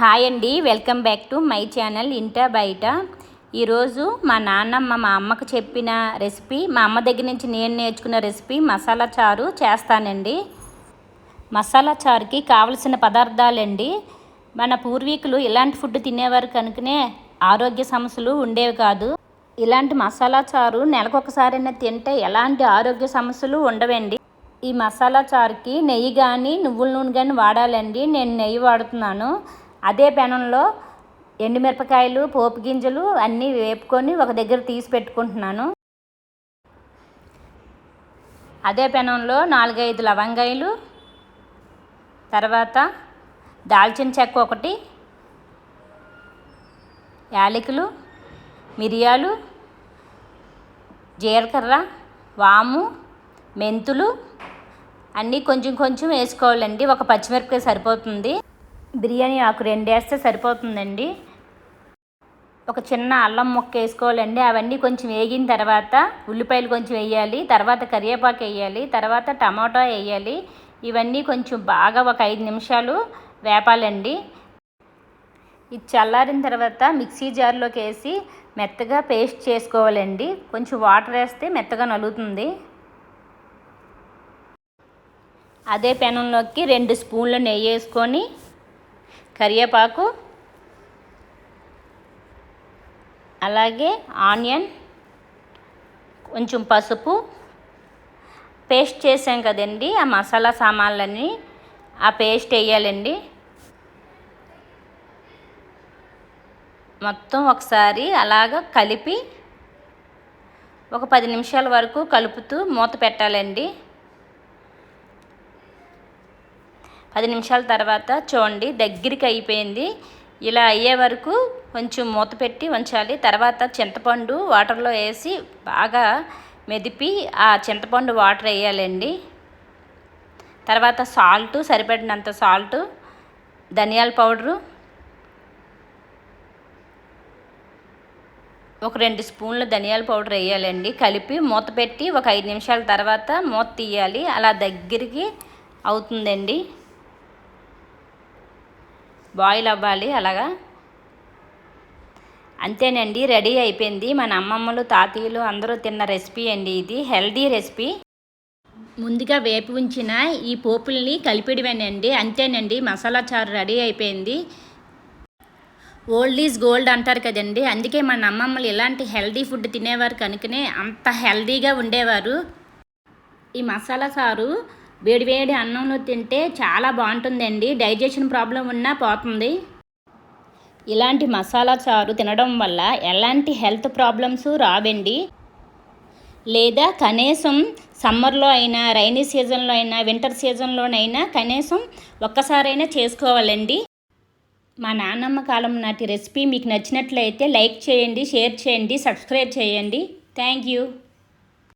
Hi అండి welcome back to my channel Inta Bayata. ఈరోజు మా నాన్నమ్మ మా అమ్మకు చెప్పిన రెసిపీ మా అమ్మ దగ్గర నుంచి నేను నేర్చుకున్న రెసిపీ మసాలా చారు చేస్తానండి. మసాలా చారుకి కావలసిన పదార్థాలండి. మన పూర్వీకులు ఇలాంటి ఫుడ్ తినేవారు కనుకనే ఆరోగ్య సమస్యలు ఉండేవి కాదు. ఇలాంటి మసాలా చారు నెలకొకసారైనా తింటే ఎలాంటి ఆరోగ్య సమస్యలు ఉండవండి. ఈ మసాలా చారుకి నెయ్యి కానీ నువ్వుల నూనె కానీ వాడాలండి. నేను నెయ్యి వాడుతున్నాను. అదే పెనంలో ఎండుమిరపకాయలు పోపు గింజలు అన్నీ వేపుకొని ఒక దగ్గర తీసి పెట్టుకుంటున్నాను. అదే పెనంలో నాలుగైదు లవంగాయలు తర్వాత దాల్చిన చెక్క ఒకటి యాలకులు మిరియాలు జీలకర్ర వాము మెంతులు అన్నీ కొంచెం కొంచెం వేసుకోవాలండి. ఒక పచ్చిమిరపకాయ సరిపోతుంది. బిర్యానీ ఆకు రెండు వేస్తే సరిపోతుందండి. ఒక చిన్న అల్లం ముక్క వేసుకోవాలండి. అవన్నీ కొంచెం వేగిన తర్వాత ఉల్లిపాయలు కొంచెం వేయాలి. తర్వాత కరివేపాకు వేయాలి. తర్వాత టమాటా వేయాలి. ఇవన్నీ కొంచెం బాగా ఒక ఐదు నిమిషాలు వేపాలండి. ఇది చల్లారిన తర్వాత మిక్సీ జార్లోకి వేసి మెత్తగా పేస్ట్ చేసుకోవాలండి. కొంచెం వాటర్ వేస్తే మెత్తగా నలుగుతుంది. అదే పెనంలోకి రెండు స్పూన్లు నెయ్యి వేసుకొని కరివేపాకు అలాగే ఆనియన్ కొంచెం పసుపు. పేస్ట్ చేసాం కదండి ఆ మసాలా సామాన్లన్నీ. ఆ పేస్ట్ వేయాలండి. మొత్తం ఒకసారి అలాగ కలిపి ఒక పది నిమిషాల వరకు కలుపుతూ మూత పెట్టాలండి. పది నిమిషాల తర్వాత చూడండి దగ్గరికి అయిపోయింది. ఇలా అయ్యే వరకు కొంచెం మూత పెట్టి ఉంచాలి. తర్వాత చింతపండు వాటర్లో వేసి బాగా మెదిపి ఆ చింతపండు వాటర్ వేయాలండి. తర్వాత సాల్ట్ సరిపడినంత సాల్ట్ ధనియాల పౌడరు ఒక రెండు స్పూన్లు ధనియాల పౌడర్ వేయాలండి. కలిపి మూత పెట్టి ఒక ఐదు నిమిషాల తర్వాత మూత తీయాలి. అలా దగ్గరికి అవుతుందండి. బాయిల్ అవ్వాలి అలాగా? అంతేనండి రెడీ అయిపోయింది. మన అమ్మమ్మలు తాతయ్యలు అందరూ తిన్న రెసిపీ అండి ఇది. Healthy recipe. ముందుగా వేపు ఉంచిన ఈ పోపుల్ని కలిపిడివేనండి. అంతేనండి మసాలా చారు రెడీ అయిపోయింది. ఓల్డ్ ఈజ్ గోల్డ్ అంటారు కదండి. అందుకే మన అమ్మమ్మలు ఇలాంటి హెల్దీ ఫుడ్ తినేవారు కనుకనే అంత హెల్దీగా ఉండేవారు. ఈ మసాలా సారు వేడివేడి అన్నంలో తింటే చాలా బాగుంటుందండి. డైజెషన్ ప్రాబ్లం ఉన్నా పోతుంది. ఇలాంటి మసాలా చారు తినడం వల్ల ఎలాంటి హెల్త్ ప్రాబ్లమ్స్ రావండి. లేదా కనీసం సమ్మర్లో అయినా రైనీ సీజన్లో అయినా వింటర్ సీజన్లోనైనా కనీసం ఒక్కసారైనా చేసుకోవాలండి. మా నాన్నమ్మ కాలం నాటి రెసిపీ మీకు నచ్చినట్లయితే లైక్ చేయండి షేర్ చేయండి సబ్స్క్రైబ్ చేయండి. Thank you.